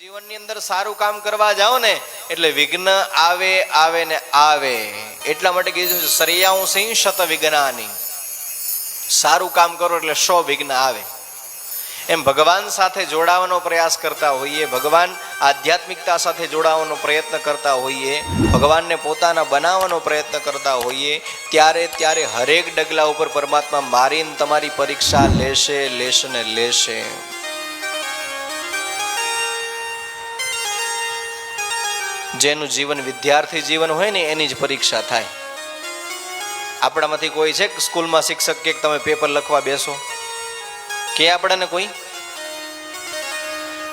જીવનની અંદર સારું કામ કરવા જાઓ ને, એટલે વિઘ્ન આવે આવે ને આવે. એટલા માટે કીધું છે, સરિયાઉ સિંહ શત વિઘ્નાની. સારું કામ કરો એટલે સો વિઘ્ન આવે. એમ ભગવાન સાથે જોડાવાનો પ્રયાસ કરતા હોઈએ, ભગવાન આધ્યાત્મિકતા સાથે જોડાવાનો પ્રયત્ન કરતા હોઈએ, ભગવાનને પોતાના બનાવવાનો પ્રયત્ન કરતા હોઈએ, ત્યારે ત્યારે હરેક ડગલા ઉપર પરમાત્મા મારીને તમારી પરીક્ષા લેશે લેશે ને લેશે. જેનું જીવન વિદ્યાર્થી જીવન હોય ને એની જ પરીક્ષા થાય. આપણામાંથી કોઈ છે સ્કૂલમાં શિક્ષક કે તમે પેપર લખવા બેસો? કે આપણને કોઈ?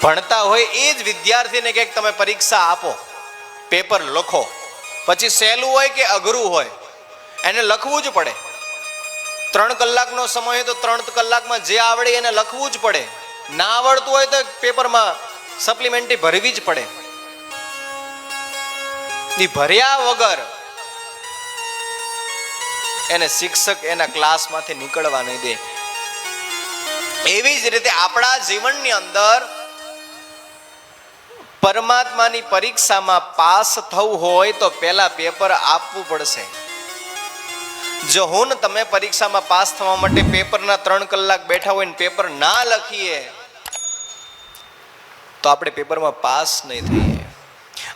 ભણતા હોય એ જ વિદ્યાર્થીને કે તમે પરીક્ષા આપો, પેપર લખો. પછી સહેલું હોય કે અઘરું હોય, એને લખવું જ પડે. ત્રણ કલાકનો સમય હોય તો ત્રણ કલાકમાં જે આવડે એને લખવું જ પડે. ના આવડતું હોય તો પેપરમાં સપ્લિમેન્ટરી ભરવી જ પડે. ઈ ભર્યા વગર એને શિક્ષક એના ક્લાસમાંથી નીકળવા નહીં દે. એવી જ રીતે આપણા જીવનની અંદર પરમાત્માની પરીક્ષામાં પાસ થવું હોય તો પહેલા પેપર આપવું પડશે. જો હું ને તમે પરીક્ષામાં પાસ થવા માટે પેપરના ત્રણ કલાક બેઠા હોય ને પેપર ના લખીએ, તો આપણે પેપરમાં પાસ નહીં થઈએ.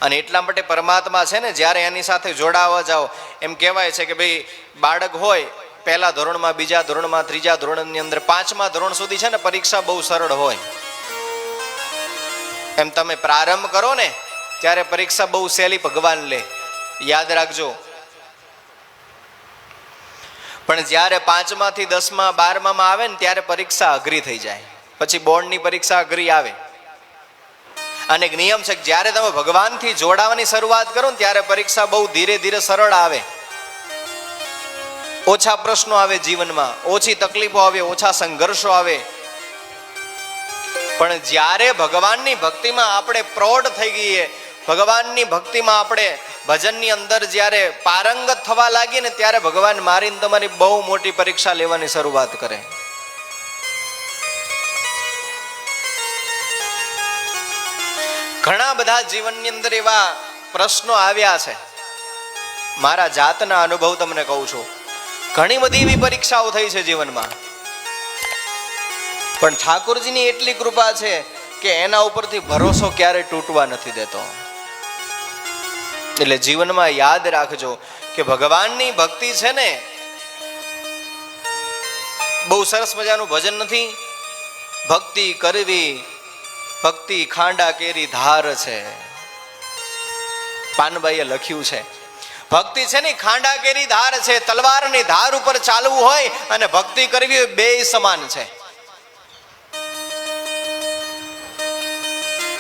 અને એટલા માટે પરમાત્મા છે ને, જ્યારે એની સાથે જોડાવા જાઓ, એમ કહેવાય છે કે ભાઈ, બાળક હોય, પહેલા ધોરણમાં, બીજા ધોરણમાં, ત્રીજા ધોરણની અંદર, પાંચમા ધોરણ સુધી છે ને, પરીક્ષા બહુ સરળ હોય. એમ તમે પ્રારંભ કરો ને, ત્યારે પરીક્ષા બહુ સહેલી ભગવાન લે. યાદ રાખજો. પણ જ્યારે પાંચમાંથી દસમા, બારમામાં આવે ને, ત્યારે પરીક્ષા અઘરી થઈ જાય. પછી બોર્ડની પરીક્ષા અઘરી આવે. અને એક નિયમ છે કે જ્યારે તમે ભગવાનથી જોડાવાની શરૂઆત કરો ને ત્યારે પરીક્ષા બહુ ધીરે ધીરે સરળ આવે. ઓછા પ્રશ્નો આવે જીવનમાં, ઓછી તકલીફો આવે, ઓછા સંઘર્ષો આવે. પણ જ્યારે ભગવાનની ભક્તિમાં આપણે પ્રૌઢ થઈ ગઈએ, ભગવાનની ભક્તિમાં આપણે ભજનની અંદર જ્યારે પારંગત થવા લાગીએ ને ત્યારે ભગવાન મારીને તમારી બહુ મોટી પરીક્ષા લેવાની શરૂઆત કરે. ઘણા બધા જીવનની અંદર એવા પ્રશ્નો આવ્યા છે. મારા જાતના અનુભવ તમને કહું છું. ઘણી બધી એવી પરીક્ષાઓ થઈ છે જીવનમાં. પણ ઠાકોરજીની એટલી કૃપા છે કે એના ઉપરથી ભરોસો ક્યારે તૂટવા નથી દેતો. એટલે જીવનમાં યાદ રાખજો કે ભગવાનની ભક્તિ છે ને, બહુ સરસ મજાનું ભજન નથી. ભક્તિ કરવી ભક્તિ ખાંડા કેરી ધાર છે. પાનબાઈએ લખ્યું છે, ભક્તિ છે ને ખાંડા કેરી ધાર છે, તલવારની ધાર ઉપર ચાલવું હોય અને ભક્તિ કરવી હોય, બે સમાન છે.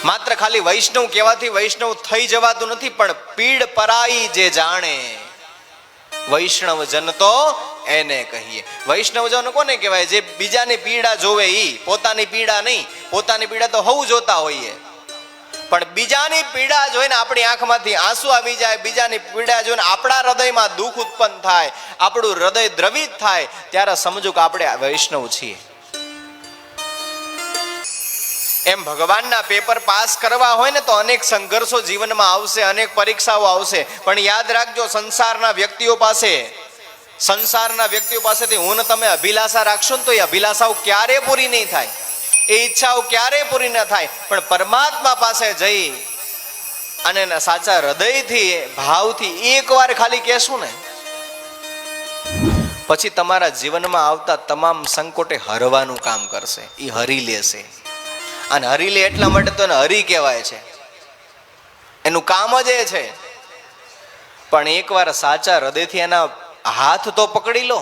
માત્ર ખાલી વૈષ્ણવ કહેવાથી વૈષ્ણવ થઈ જવાતું નથી, પણ પીડ પરાઈ જે જાણે. વૈષ્ણવ જન તો એને કહીએ. વૈષ્ણવ જન કોને કહેવાય? જે બીજાની પીડા જોવે ઈ, પોતાની પીડા નહીં. પોતાની પીડા તો હવું જોતા હોઈએ. પણ બીજાની પીડા જોઈને આપણી આંખમાંથી આંસુ આવી જાય, બીજાની પીડા જોઈને આપણા હૃદયમાં દુઃખ ઉત્પન્ન થાય, આપણું હૃદય દ્રવિત થાય, ત્યારે સમજો કે આપણે વૈષ્ણવ છીએ. એમ ભગવાનના પેપર પાસ કરવા હોય ને તો અનેક સંઘર્ષો જીવનમાં આવશે, અનેક પરીક્ષાઓ આવશે. પણ યાદ રાખજો, સંસારના વ્યક્તિઓ પાસે, સંસારના વ્યક્તિઓ પાસેથી હું તમે અભિલાષા રાખશો ને તો એ અભિલાષાઓ ક્યારે પૂરી નહીં થાય. એ ઈચ્છાઓ ક્યારે પૂરી ન થાય. પણ પરમાત્મા પાસે જઈ અને સાચા હૃદયથી, ભાવથી એકવાર ખાલી કહેશું ને, પછી તમારા જીવનમાં આવતા તમામ સંકોટે હરવાનું કામ કરશે. એ હરી લેશે. અને હરી લે એટલા માટે તો એને હરી કહેવાય છે. એનું કામ જ એ છે. પણ એકવાર સાચા હૃદયથી એના હાથ તો પકડી લો.